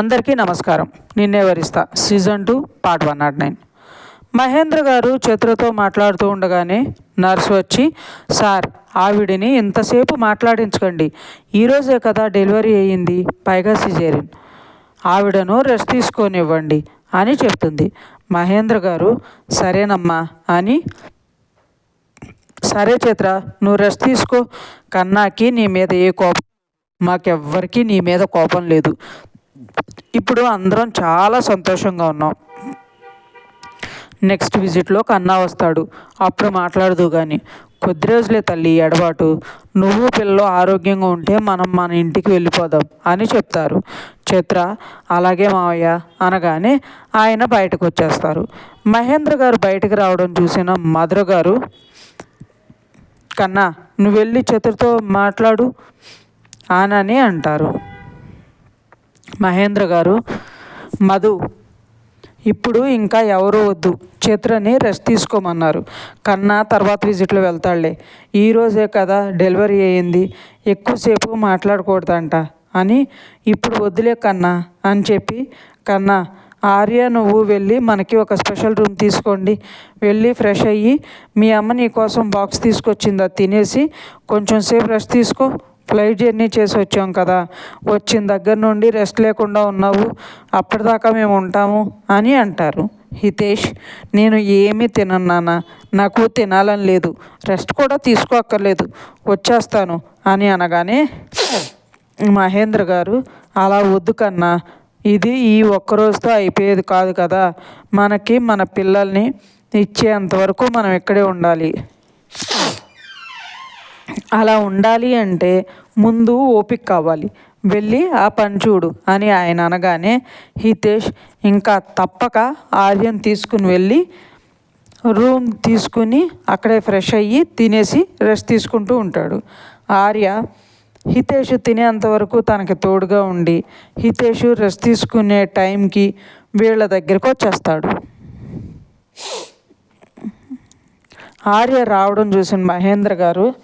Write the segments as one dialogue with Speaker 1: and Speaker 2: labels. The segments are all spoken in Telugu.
Speaker 1: అందరికీ నమస్కారం. నిన్నే వరిస్తా season two part one nought nine. Mahendra garu చతురతో మాట్లాడుతూ ఉండగానే నర్స్ వచ్చి సార్ ఆవిడిని ఇంతసేపు మాట్లాడించకండి. ఈరోజే కదా డెలివరీ అయ్యింది. పైగా సిజేరియన్. ఆవిడను రెస్ట్ తీసుకొనివ్వండి అని చెప్తుంది. మహేంద్ర గారు సరేనమ్మా అని సరే చిత్ర నువ్వు రెస్ట్ తీసుకో. కన్నాకి నీ మీద ఏ కోపం మాకెవ్వరికీ నీ మీద కోపం లేదు. ఇప్పుడు అందరం చాలా సంతోషంగా ఉన్నాం. నెక్స్ట్ విజిట్లో కన్నా వస్తాడు. అప్పుడు మాట్లాడదు కానీ కొద్ది రోజులే తల్లి ఎడబాటు నువ్వు పిల్లలు ఆరోగ్యంగా ఉంటే మనం మన ఇంటికి వెళ్ళిపోదాం అని చెప్తారు. చిత్ర అలాగే మావయ్య అనగానే ఆయన బయటకు వచ్చేస్తారు. మహేంద్ర గారు బయటకు రావడం చూసిన మధుర గారు కన్నా నువ్వు వెళ్ళి చతుర్తో మాట్లాడు అనని అంటారు. మహేంద్ర గారు మధు ఇప్పుడు ఇంకా ఎవరు వద్దు చిత్రని రెస్ట్ తీసుకోమన్నారు. కన్నా తర్వాత విజిట్లో వెళ్తాడులే ఈరోజే కదా డెలివరీ అయ్యింది. ఎక్కువసేపు మాట్లాడకూడదంట అని ఇప్పుడు వద్దులే కన్నా అని చెప్పి కన్నా ఆర్య నువ్వు వెళ్ళి మనకి ఒక స్పెషల్ రూమ్ తీసుకోండి. వెళ్ళి ఫ్రెష్ అయ్యి మీ అమ్మ నీ కోసం బాక్స్ తీసుకొచ్చిందా తినేసి కొంచెం సేపు రెస్ట్ తీసుకో. ఫ్లైట్ జర్నీ చేసి వచ్చాం కదా. వచ్చిన దగ్గర నుండి రెస్ట్ లేకుండా ఉన్నావు. అప్పటిదాకా మేము ఉంటాము అని అంటారు. హితేష్ నేను ఏమీ తినన్నానా నాకు తినాలని లేదు. రెస్ట్ కూడా తీసుకోక్కర్లేదు. వచ్చేస్తాను అని అనగానే మహేంద్ర గారు అలా వద్దు కన్నా. ఇది ఈ ఒక్కరోజుతో అయిపోయేది కాదు కదా. మనకి మన పిల్లల్ని ఇచ్చేంతవరకు మనం ఇక్కడే ఉండాలి. అలా ఉండాలి అంటే ముందు ఓపిక కావాలి. వెళ్ళి ఆ పని చూడు అని ఆయన అనగానే హితేష్ ఇంకా తప్పక ఆర్యన్ తీసుకుని వెళ్ళి రూమ్ తీసుకుని అక్కడే ఫ్రెష్ అయ్యి తినేసి రెస్ట్ తీసుకుంటూ ఉంటాడు. ఆర్య హితేష్ తినేంతవరకు తనకి తోడుగా ఉండి హితేష్ రెస్ట్ తీసుకునే టైంకి వీళ్ళ దగ్గరికి వచ్చేస్తాడు. ఆర్య రావడం చూసిన మహేంద్ర గారు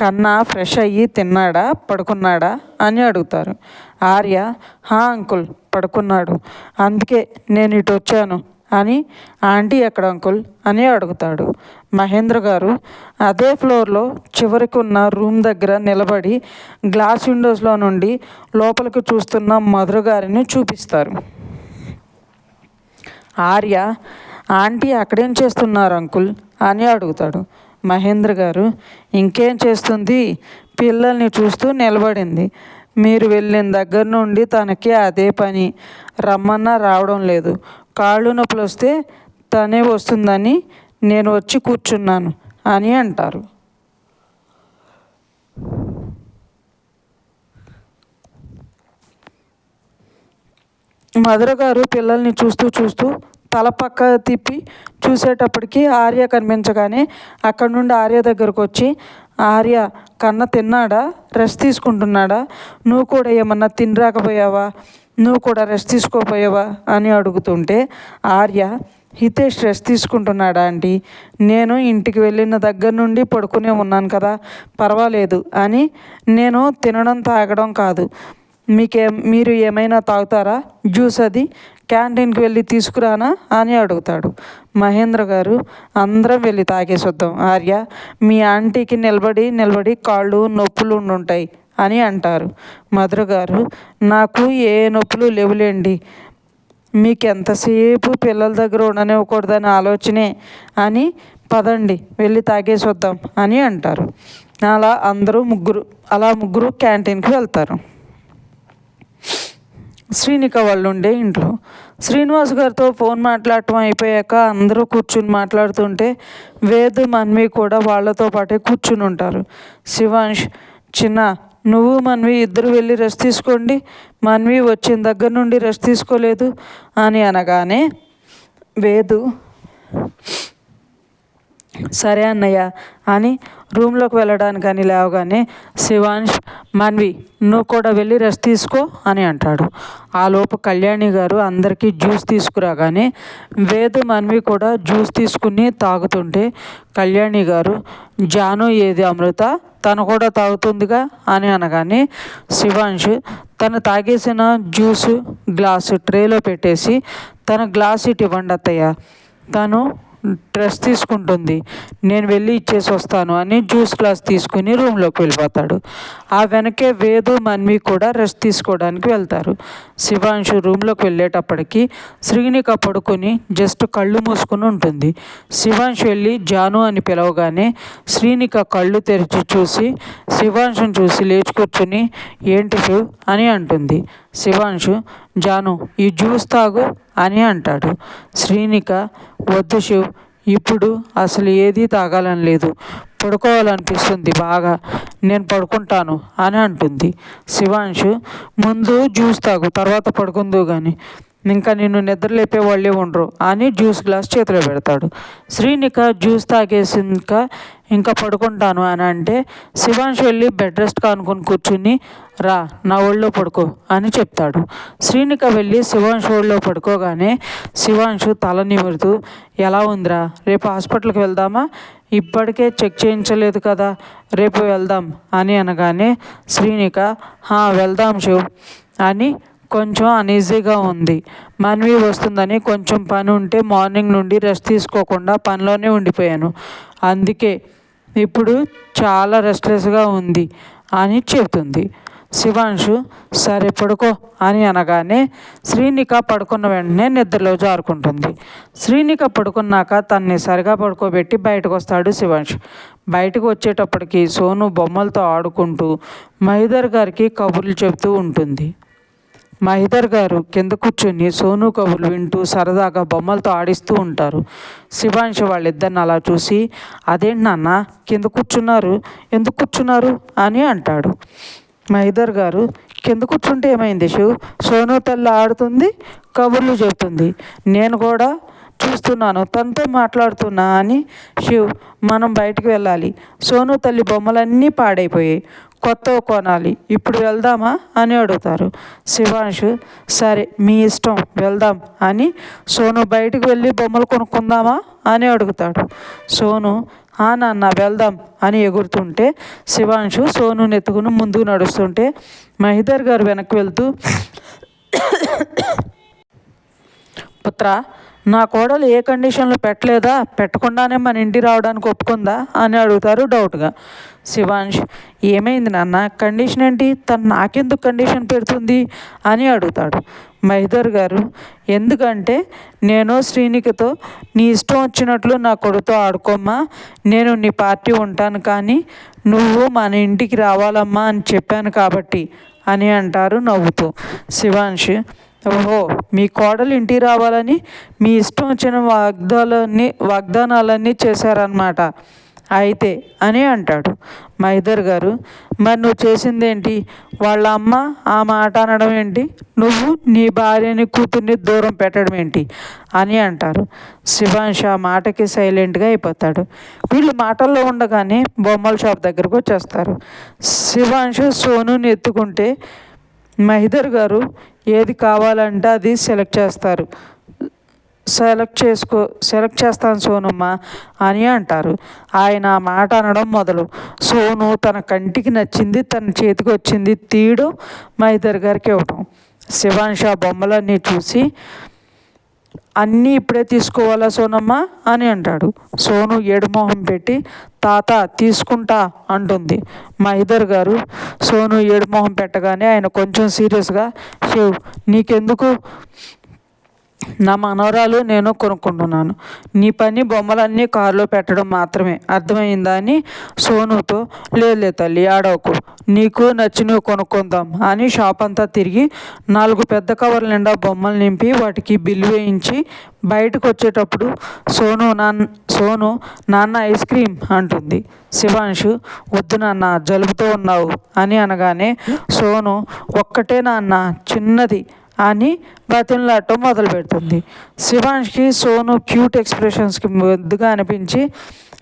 Speaker 1: కన్నా ఫ్రెష్ అయ్యి తిన్నాడా? పడుకున్నాడా? అని అడుగుతారు. ఆర్య హా అంకుల్ పడుకున్నాడు. అందుకే నేను ఇటు వచ్చాను అని ఆంటీ ఎక్కడ అంకుల్? అని అడుగుతాడు. మహేంద్ర గారు అదే ఫ్లోర్లో చివరికి ఉన్న రూమ్ దగ్గర నిలబడి గ్లాస్ విండోస్లో నుండి లోపలికి చూస్తున్న మధుర గారిని చూపిస్తారు. ఆర్య ఆంటీ అక్కడేం చేస్తున్నారు అంకుల్? అని అడుగుతాడు. మహేంద్ర గారు ఇంకేం చేస్తుంది? పిల్లల్ని చూస్తూ నిలబడింది. మీరు వెళ్ళిన దగ్గర నుండి తనకి అదే పని. రమ్మన్నా రావడం లేదు. కాళ్ళు నొప్పులు వస్తే తనే వస్తుందని నేను వచ్చి కూర్చున్నాను అని అంటారు. మధుర గారు పిల్లల్ని చూస్తూ చూస్తూ తల పక్క తిప్పి చూసేటప్పటికి ఆర్య కనిపించగానే అక్కడ నుండి ఆర్య దగ్గరకు వచ్చి ఆర్య కన్న తిన్నాడా? రెస్ట్ తీసుకుంటున్నాడా? నువ్వు కూడా ఏమన్నా తినరాకపోయావా? నువ్వు కూడా రెస్ట్ తీసుకోపోయావా? అని అడుగుతుంటే ఆర్య హితేష్ రెస్ట్ తీసుకుంటున్నాడా అండి నేను ఇంటికి వెళ్ళిన దగ్గర నుండి పడుకునే ఉన్నాను కదా పర్వాలేదు అని నేను తినడం తాగడం కాదు. మీకే మీరు ఏమైనా తాగుతారా? జ్యూస్ అది క్యాంటీన్కి వెళ్ళి తీసుకురానా అని అడుగుతాడు. మహేంద్ర గారు అందరం వెళ్ళి తాగేసొద్దాం ఆర్య. మీ ఆంటీకి నిలబడి నిలబడి కాళ్ళు నొప్పులు ఉంటాయి అని అంటారు. మధుర గారు నాకు ఏ నొప్పులు లేవులేండి. మీకు ఎంతసేపు పిల్లల దగ్గర ఉండనివ్వకూడదని ఆలోచనే అని పదండి వెళ్ళి తాగేసొద్దాం అని అంటారు. అలా అందరూ ముగ్గురు అలా ముగ్గురు క్యాంటీన్కి వెళ్తారు. శ్రీనిక వాళ్ళు ఉండే ఇంట్లో. శ్రీనివాస్ గారితో ఫోన్ మాట్లాడటం అయిపోయాక అందరూ కూర్చుని మాట్లాడుతుంటే వేద్ మన్వి కూడా వాళ్ళతో పాటే కూర్చుని ఉంటారు. శివాంష్ చిన్న నువ్వు మన్వి ఇద్దరు వెళ్ళి రెస్ట్ తీసుకోండి. మన్వి వచ్చిన దగ్గర నుండి రెస్ట్ తీసుకోలేదు అని అనగానే వేదు సరే అన్నయ్య అని రూమ్లోకి వెళ్ళడానికని లేవగానే శివాంష్ మన్వి నువ్వు కూడా వెళ్ళి రెస్ట్ తీసుకో అని అంటాడు. ఆలోపు కళ్యాణి గారు అందరికీ జ్యూస్ తీసుకురాగానే వేదు మన్వి కూడా జ్యూస్ తీసుకుని తాగుతుంటే కళ్యాణి గారు జాను ఏది అమృత? తను కూడా తాగుతుందిగా? అని అనగానే శివాంష్ తను తాగేసిన జ్యూస్ గ్లాసు ట్రేలో పెట్టేసి తన గ్లాస్ ఇటు ఇవ్వండి అత్తయ్య. తను డ్రెస్ తీసుకుంటుంది. నేను వెళ్ళి ఇచ్చేసి వస్తాను అని జ్యూస్ గ్లాస్ తీసుకుని రూమ్లోకి వెళ్ళిపోతాడు. ఆ వెనకే వేదు మన్వి కూడా రెస్ట్ తీసుకోవడానికి వెళ్తారు. శివాంశు రూమ్లోకి వెళ్ళేటప్పటికి శ్రీనిక పడుకొని జస్ట్ కళ్ళు మూసుకుని ఉంటుంది. శివాంశు వెళ్ళి జాను అని పిలవగానే శ్రీనిక కళ్ళు తెరిచి చూసి శివాంశుని చూసి లేచి కూర్చుని ఏంటి అని అంటుంది. శివాంశు జాను ఈ జ్యూస్ తాగు అని అంటాడు. శ్రీనిక వద్దు శివ్ ఇప్పుడు అసలు ఏదీ తాగాలని లేదు. పడుకోవాలనిపిస్తుంది బాగా. నేను పడుకుంటాను అని అంటుంది. శివాంశు ముందు జ్యూస్ తాగు తర్వాత పడుకుందు కానీ ఇంకా నిన్ను నిద్రలేపే వాళ్ళే ఉండరు. అని జ్యూస్ గ్లాస్ చేతిలో పెడతాడు. శ్రీనిక జ్యూస్ తాగేసి ఇంకా పడుకుంటాను అని అంటే శివాంష్ వెళ్ళి బెడ్ రెస్ట్ కానుకొని కూర్చుని రా నా ఒళ్ళో పడుకో అని చెప్తాడు. శ్రీనిక వెళ్ళి శివాంష్ ఒళ్ళో పడుకోగానే శివాంషు తల నిమురుతూ ఎలా ఉందిరా రేపు హాస్పిటల్కి వెళ్దామా? ఇప్పటికే చెక్ చేయించలేదు కదా రేపు వెళ్దాం అని అనగానే శ్రీనిక వెళ్దాం శివ్ అని కొంచెం అనీజీగా ఉంది. మన్వి వస్తుందని కొంచెం పని ఉంటే మార్నింగ్ నుండి రెస్ట్ తీసుకోకుండా పనిలోనే ఉండిపోయాను. అందుకే ఇప్పుడు చాలా రెస్ట్లెస్గా ఉంది అని చెబుతుంది. శివాంశు సరే పడుకో అని అనగానే శ్రీనిక పడుకున్న వెంటనే నిద్రలో జారుకుంటుంది. శ్రీనిక పడుకున్నాక తన్ని సరిగా పడుకోబెట్టి బయటకు వస్తాడు శివాంశు. బయటకు వచ్చేటప్పటికి సోను బొమ్మలతో ఆడుకుంటూ మహిదర్ గారికి కబుర్లు చెబుతూ ఉంటుంది. మహిదర్ గారు కింద కూర్చుని సోను కబుర్లు వింటూ సరదాగా బొమ్మలతో ఆడిస్తూ ఉంటారు. శివాంశ వాళ్ళిద్దరిని అలా చూసి అదేంటి నాన్న కింద కూర్చున్నారు ఎందుకు కూర్చున్నారు? అని అంటాడు. మహిదర్ గారు కింద కూర్చుంటే ఏమైంది శివ్? సోను తల్లి ఆడుతుంది కబుర్లు చెబుతుంది నేను కూడా చూస్తున్నాను తనతో మాట్లాడుతున్నా అని శివ్ మనం బయటికి వెళ్ళాలి. సోను తల్లి బొమ్మలన్నీ పాడైపోయాయి. కొత్త కొనాలి. ఇప్పుడు వెళ్దామా అని అడుగుతారు. శివాంషు సరే మీ ఇష్టం వెళ్దాం అని సోను బయటికి వెళ్ళి బొమ్మలు కొనుక్కుందామా అని అడుగుతాడు. సోను ఆ నాన్న వెళ్దాం అని ఎగురుతుంటే శివాంశు సోను నెత్తుకుని ముందుకు నడుస్తుంటే మహిదర్ గారు వెనక్కి వెళ్తూ పుత్ర నా కోడలు ఏ కండిషన్లో పెట్టలేదా? పెట్టకుండానే మన ఇంటి రావడానికి ఒప్పుకుందా? అని అడుగుతారు డౌట్గా. శివాంష్ ఏమైంది నాన్న? కండిషన్ ఏంటి? తను నాకెందుకు కండిషన్ పెడుతుంది? అని అడుగుతాడు. మహిదర్ గారు ఎందుకంటే నేను శ్రీనికతో నీ ఇష్టం వచ్చినట్లు నా కొడుతో ఆడుకోమ్మా. నేను నీ పార్టీ ఉంటాను కానీ నువ్వు మన ఇంటికి రావాలమ్మా అని చెప్పాను కాబట్టి అని అంటారు నవ్వుతూ. శివాంష్ ఓహో మీ కోడలు ఇంటికి రావాలని మీ ఇష్టం వచ్చిన వాగ్దాలన్నీ వాగ్దానాలన్నీ చేశారనమాట అయితే అని అంటాడు. మైదర్ గారు మరి నువ్వు చేసిందేంటి? వాళ్ళ అమ్మ ఆ మాట అనడం ఏంటి? నువ్వు నీ భార్యని కూతుర్ని దూరం పెట్టడం ఏంటి? అని అంటారు. శివాంశ ఆ మాటకి సైలెంట్గా అయిపోతాడు. వీళ్ళు మాటల్లో ఉండగానే బొమ్మల షాప్ దగ్గరకు వచ్చేస్తారు. శివాంశు సోనుని ఎత్తుకుంటే మహిదర్ గారు ఏది కావాలంటే అది సెలెక్ట్ చేస్తారు. సెలెక్ట్ చేసుకో సెలెక్ట్ చేస్తాను సోనమ్మ అని అంటారు. ఆయన ఆ మాట అనడం మొదలు. సోను తన కంటికి నచ్చింది తన చేతికి వచ్చింది తీయడం మహిదర్ గారికి ఇవ్వడం శివాన్ షా బొమ్మలన్నీ చూసి అన్నీ ఇప్పుడే తీసుకోవాలా సోనమ్మ? అని అంటాడు. సోను ఏడుమొహం పెట్టి తాత తీసుకుంటా అంటుంది. మా మహిదర్ గారు సోను ఏడుమొహం పెట్టగానే ఆయన కొంచెం సీరియస్గా శివ్ నీకెందుకు నా మనవరాలు నేను కొనుక్కుంటున్నాను. నీ పని బొమ్మలన్నీ కారులో పెట్టడం మాత్రమే. అర్థమైందా అని సోనుతో లేదులే తల్లి ఆడవకు. నీకు నచ్చినవి కొనుక్కుందాం అని షాప్ అంతా తిరిగి నాలుగు పెద్ద కవర్ల నిండా బొమ్మలు నింపి వాటికి బిల్లు వేయించి బయటకు వచ్చేటప్పుడు సోను నాన్న సోను నాన్న ఐస్ క్రీమ్ అంటుంది. శివాంశు వద్దు నాన్న జలుబుతో ఉన్నావు అని అనగానే సోను ఒక్కటే నాన్న చిన్నది. అని బతిమలాడటం మొదలు పెడుతుంది. శివాంష్కి సోను క్యూట్ ఎక్స్ప్రెషన్స్కి ముద్దుగా అనిపించి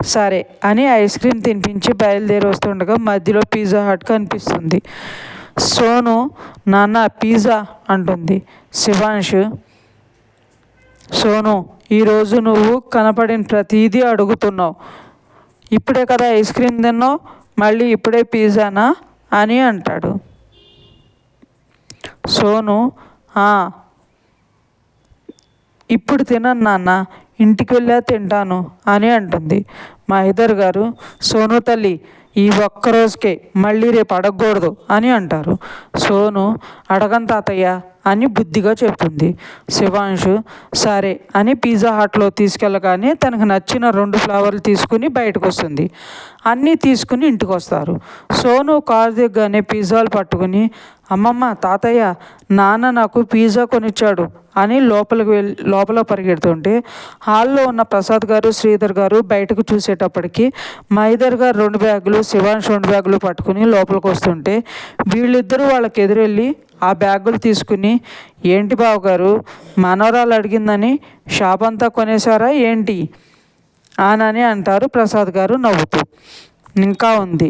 Speaker 1: సరే అని ఐస్ క్రీమ్ తినిపించి బయలుదేరి వస్తుండగా మధ్యలో పిజ్జా హట్ కనిపిస్తుంది. సోను నాన్న పిజ్జా అంటుంది. శివాంష్ సోను ఈరోజు నువ్వు కనపడిన ప్రతిదీ అడుగుతున్నావు. ఇప్పుడే కదా ఐస్ క్రీమ్ తిన్నావు మళ్ళీ ఇప్పుడే పిజ్జానా అని అంటాడు. సోను ఇప్పుడు తినను నాన్న ఇంటికి వెళ్ళా తింటాను అని అంటుంది. మా ఇద్దరు గారు సోను తల్లి ఈ ఒక్క రోజుకే మళ్ళీ రేపు అడగకూడదు అని అంటారు. సోను అడగను తాతయ్య అని బుద్ధిగా చెప్తుంది. శివాంశు సరే అని పిజ్జా హట్లో తీసుకెళ్ళగానే తనకు నచ్చిన రెండు ఫ్లవర్లు తీసుకుని బయటకు వస్తుంది అన్నీ తీసుకుని ఇంటికి వస్తారు సోను కారు దిగ్గానే పిజ్జాలు పట్టుకుని అమ్మమ్మ తాతయ్య నాన్న నాకు పిజ్జా కొనిచ్చాడు అని లోపలికి వెళ్ళి లోపల పరిగెడుతుంటే హాల్లో ఉన్న ప్రసాద్ గారు శ్రీధర్ గారు బయటకు చూసేటప్పటికి మైదర్ గారు రెండు బ్యాగులు శివాన్ష్ రెండు బ్యాగులు పట్టుకుని లోపలికి వస్తుంటే వీళ్ళిద్దరూ వాళ్ళకి ఎదురెళ్ళి ఆ బ్యాగులు తీసుకుని ఏంటి బావగారు మనవరాలు అడిగిందని షాప్ అంతా కొనేసారా ఏంటి? అని అంటారు ప్రసాద్ గారు నవ్వుతూ. ఇంకా ఉంది.